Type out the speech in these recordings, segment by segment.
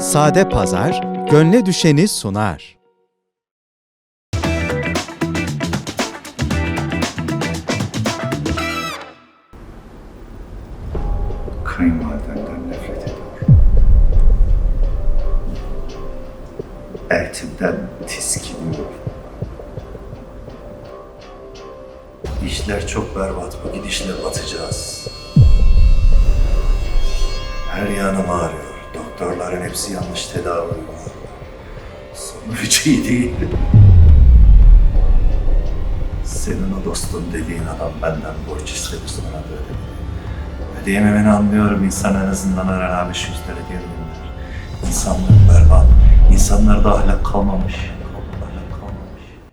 Sade Pazar, gönle düşeni sunar. kayınvalidemden nefret ediyor. Eltimden tiskiniyor. İşler çok berbat, bu gidişle batacağız. Her yanım ağrıyor. Doktorların hepsi yanlış tedavi uyguluyor. Sonu hiç iyi değil. Senin o dostun dediğin adam benden borç istedi sonra ödedi. Ödeyememeni anlıyorum. İnsan en azından öğrenmiş yüzleri diyebilirler. İnsanlık berbat. İnsanlarda ahlak kalmamış.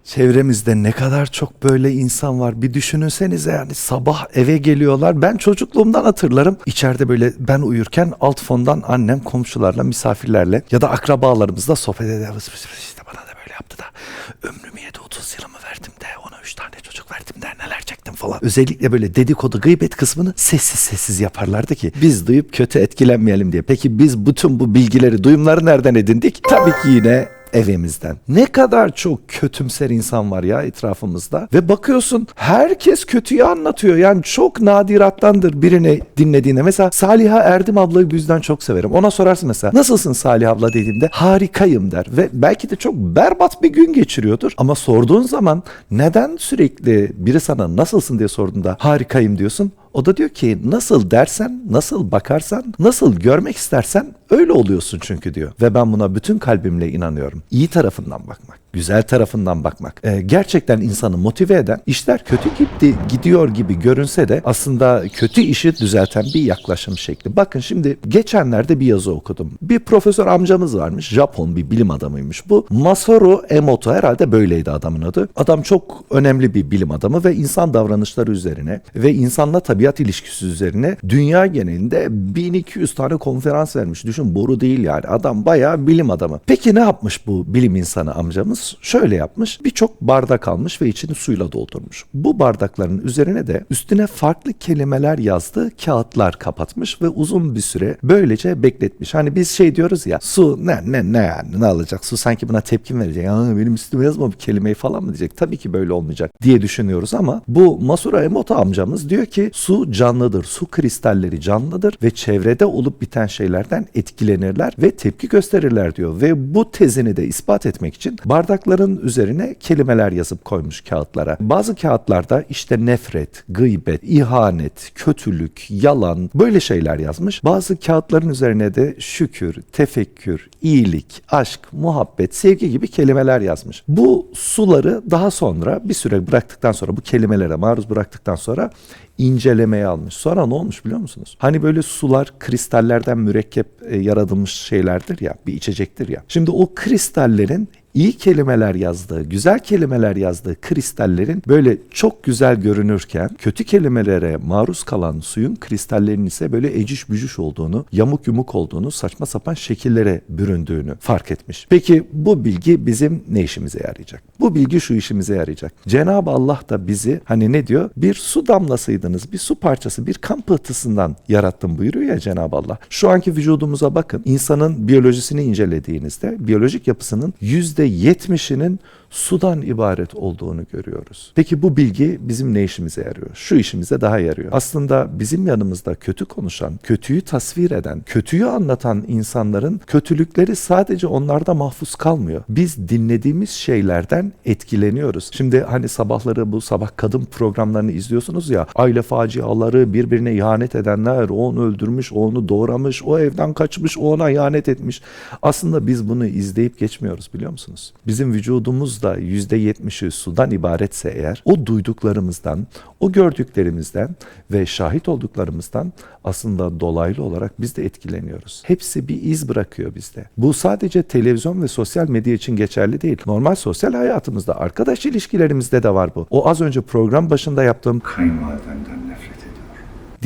Çevremizde ne kadar çok böyle insan var. Bir düşününsenize yani sabah eve geliyorlar. Ben çocukluğumdan hatırlarım. İçeride böyle ben uyurken alt fondan annem komşularla, misafirlerle ya da akrabalarımızla sohbet vıs işte bana da böyle yaptı da ömrümü yedi 30 yılımı verdim de ona 3 tane çocuk verdim de neler çektim falan. Özellikle böyle dedikodu gıybet kısmını sessiz sessiz yaparlardı ki biz duyup kötü etkilenmeyelim diye. Peki biz bütün bu bilgileri, duyumları nereden edindik? Tabii ki yine evimizden. Ne kadar çok kötümser insan var ya etrafımızda ve bakıyorsun herkes kötüyü anlatıyor. Yani çok nadirattandır birini dinlediğinde. Mesela Saliha Erdim ablayı bu çok severim. Ona sorarsın mesela nasılsın Salih abla dediğimde harikayım der ve belki de çok berbat bir gün geçiriyordur ama sorduğun zaman neden sürekli biri sana nasılsın diye sorduğunda harikayım diyorsun. O da diyor ki nasıl dersen, nasıl bakarsan, nasıl görmek istersen öyle oluyorsun çünkü diyor. Ve ben buna bütün kalbimle inanıyorum. İyi tarafından bakmak, güzel tarafından bakmak. Ee, gerçekten insanı motive eden işler kötü gitti, gidiyor gibi görünse de aslında kötü işi düzelten bir yaklaşım şekli. Bakın şimdi geçenlerde bir yazı okudum. Bir profesör amcamız varmış. Japon bir bilim adamıymış bu. Masaru Emoto herhalde böyleydi adamın adı. Adam çok önemli bir bilim adamı ve insan davranışları üzerine ve insanla tabiat ilişkisi üzerine dünya genelinde 1200 tane konferans vermiş. Düşün boru değil yani. Adam bayağı bilim adamı. Peki ne yapmış bu bilim insanı amcamız? Şöyle yapmış. Birçok bardak almış ve içini suyla doldurmuş. Bu bardakların üzerine de üstüne farklı kelimeler yazdığı kağıtlar kapatmış ve uzun bir süre böylece bekletmiş. Hani biz şey diyoruz ya su ne ne ne yani ne alacak? Su sanki buna tepki mi verecek? Ya benim üstüme yazma bir kelimeyi falan mı diyecek? Tabii ki böyle olmayacak diye düşünüyoruz ama bu Masura Emoto amcamız diyor ki su canlıdır. Su kristalleri canlıdır ve çevrede olup biten şeylerden etkilenirler ve tepki gösterirler diyor. Ve bu tezini de ispat etmek için bardakların üzerine kelimeler yazıp koymuş kağıtlara. Bazı kağıtlarda işte nefret, gıybet, ihanet, kötülük, yalan böyle şeyler yazmış. Bazı kağıtların üzerine de şükür, tefekkür, iyilik, aşk, muhabbet, sevgi gibi kelimeler yazmış. Bu suları daha sonra bir süre bıraktıktan sonra bu kelimelere maruz bıraktıktan sonra incelemeye almış. Sonra ne olmuş biliyor musunuz? Hani böyle sular kristallerden mürekkep e, yaratılmış şeylerdir ya, bir içecektir ya. Şimdi o kristallerin iyi kelimeler yazdığı, güzel kelimeler yazdığı kristallerin böyle çok güzel görünürken kötü kelimelere maruz kalan suyun kristallerinin ise böyle eciş bücüş olduğunu, yamuk yumuk olduğunu, saçma sapan şekillere büründüğünü fark etmiş. Peki bu bilgi bizim ne işimize yarayacak? Bu bilgi şu işimize yarayacak. Cenab-ı Allah da bizi hani ne diyor? Bir su damlasıydınız, bir su parçası, bir kan pıhtısından yarattım buyuruyor ya Cenab-ı Allah. Şu anki vücudumuza bakın. İnsanın biyolojisini incelediğinizde biyolojik yapısının yüzde %70'inin sudan ibaret olduğunu görüyoruz. Peki bu bilgi bizim ne işimize yarıyor? Şu işimize daha yarıyor. Aslında bizim yanımızda kötü konuşan, kötüyü tasvir eden, kötüyü anlatan insanların kötülükleri sadece onlarda mahfuz kalmıyor. Biz dinlediğimiz şeylerden etkileniyoruz. Şimdi hani sabahları bu sabah kadın programlarını izliyorsunuz ya, aile faciaları, birbirine ihanet edenler, o onu öldürmüş, o onu doğramış, o evden kaçmış, o ona ihanet etmiş. Aslında biz bunu izleyip geçmiyoruz biliyor musunuz? Bizim vücudumuz da %70'i sudan ibaretse eğer o duyduklarımızdan, o gördüklerimizden ve şahit olduklarımızdan aslında dolaylı olarak biz de etkileniyoruz. Hepsi bir iz bırakıyor bizde. Bu sadece televizyon ve sosyal medya için geçerli değil. Normal sosyal hayatımızda, arkadaş ilişkilerimizde de var bu. O az önce program başında yaptığım Kayınvalidemden.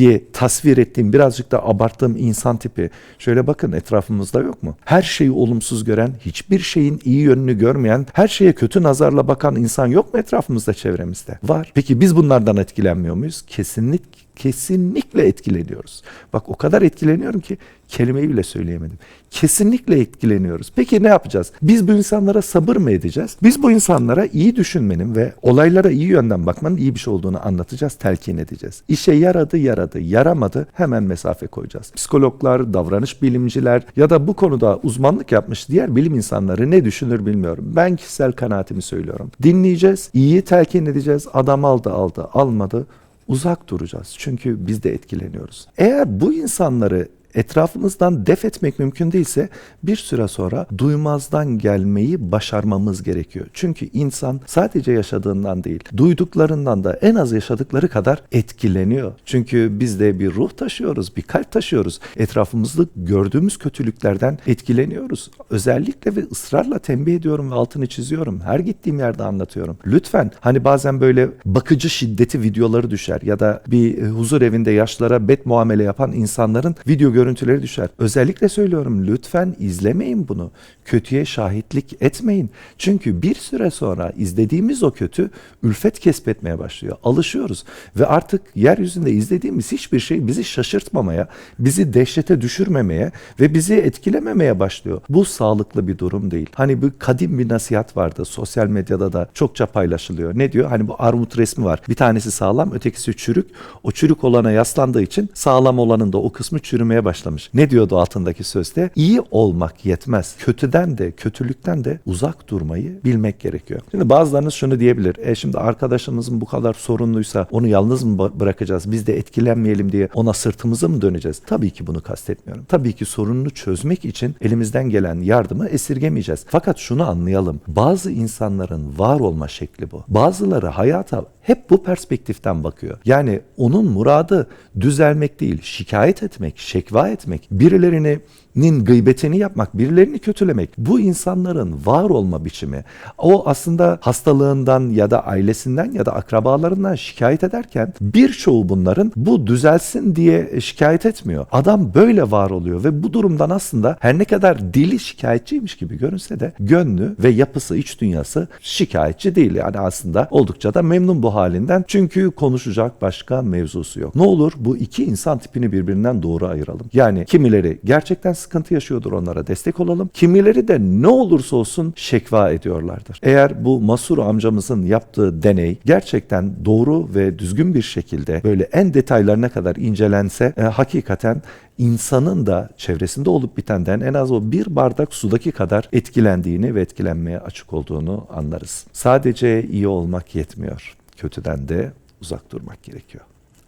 Diye tasvir ettiğim birazcık da abarttığım insan tipi şöyle bakın etrafımızda yok mu? Her şeyi olumsuz gören, hiçbir şeyin iyi yönünü görmeyen, her şeye kötü nazarla bakan insan yok mu etrafımızda çevremizde? Var. Peki biz bunlardan etkilenmiyor muyuz? Kesinlik Kesinlikle etkileniyoruz. Bak o kadar etkileniyorum ki kelimeyi bile söyleyemedim. Kesinlikle etkileniyoruz. Peki ne yapacağız? Biz bu insanlara sabır mı edeceğiz? Biz bu insanlara iyi düşünmenin ve olaylara iyi yönden bakmanın iyi bir şey olduğunu anlatacağız, telkin edeceğiz. İşe yaradı, yaradı, yaramadı hemen mesafe koyacağız. Psikologlar, davranış bilimciler ya da bu konuda uzmanlık yapmış diğer bilim insanları ne düşünür bilmiyorum. Ben kişisel kanaatimi söylüyorum. Dinleyeceğiz, iyi telkin edeceğiz. Adam aldı aldı, almadı uzak duracağız. Çünkü biz de etkileniyoruz. Eğer bu insanları etrafımızdan def etmek mümkün değilse bir süre sonra duymazdan gelmeyi başarmamız gerekiyor. Çünkü insan sadece yaşadığından değil, duyduklarından da en az yaşadıkları kadar etkileniyor. Çünkü biz de bir ruh taşıyoruz, bir kalp taşıyoruz. Etrafımızda gördüğümüz kötülüklerden etkileniyoruz. Özellikle ve ısrarla tembih ediyorum ve altını çiziyorum. Her gittiğim yerde anlatıyorum. Lütfen hani bazen böyle bakıcı şiddeti videoları düşer ya da bir huzur evinde yaşlara bet muamele yapan insanların video görüntüleri düşer. Özellikle söylüyorum lütfen izlemeyin bunu. Kötüye şahitlik etmeyin. Çünkü bir süre sonra izlediğimiz o kötü ülfet kesbetmeye başlıyor. Alışıyoruz ve artık yeryüzünde izlediğimiz hiçbir şey bizi şaşırtmamaya, bizi dehşete düşürmemeye ve bizi etkilememeye başlıyor. Bu sağlıklı bir durum değil. Hani bu kadim bir nasihat vardı. Sosyal medyada da çokça paylaşılıyor. Ne diyor? Hani bu armut resmi var. Bir tanesi sağlam, ötekisi çürük. O çürük olana yaslandığı için sağlam olanın da o kısmı çürümeye başlamış. Ne diyordu altındaki sözde? İyi olmak yetmez. Kötüden de, kötülükten de uzak durmayı bilmek gerekiyor. Şimdi bazılarınız şunu diyebilir. E şimdi arkadaşımızın bu kadar sorunluysa onu yalnız mı bırakacağız? Biz de etkilenmeyelim diye ona sırtımızı mı döneceğiz? Tabii ki bunu kastetmiyorum. Tabii ki sorununu çözmek için elimizden gelen yardımı esirgemeyeceğiz. Fakat şunu anlayalım. Bazı insanların var olma şekli bu. Bazıları hayata hep bu perspektiften bakıyor. Yani onun muradı düzelmek değil, şikayet etmek, şekva etmek, birilerinin gıybetini yapmak, birilerini kötülemek. Bu insanların var olma biçimi. O aslında hastalığından ya da ailesinden ya da akrabalarından şikayet ederken birçoğu bunların bu düzelsin diye şikayet etmiyor. Adam böyle var oluyor ve bu durumdan aslında her ne kadar dili şikayetçiymiş gibi görünse de gönlü ve yapısı, iç dünyası şikayetçi değil. Yani aslında oldukça da memnun bu halinden. Çünkü konuşacak başka mevzusu yok. Ne olur bu iki insan tipini birbirinden doğru ayıralım. Yani kimileri gerçekten sıkıntı yaşıyordur onlara destek olalım. Kimileri de ne olursa olsun şekva ediyorlardır. Eğer bu Masur amcamızın yaptığı deney gerçekten doğru ve düzgün bir şekilde böyle en detaylarına kadar incelense e, hakikaten insanın da çevresinde olup bitenden en az o bir bardak sudaki kadar etkilendiğini ve etkilenmeye açık olduğunu anlarız. Sadece iyi olmak yetmiyor. Kötüden de uzak durmak gerekiyor.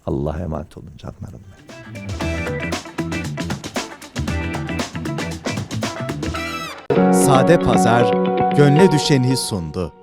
Allah'a emanet olun canlarım. Sade Pazar gönle düşeni sundu.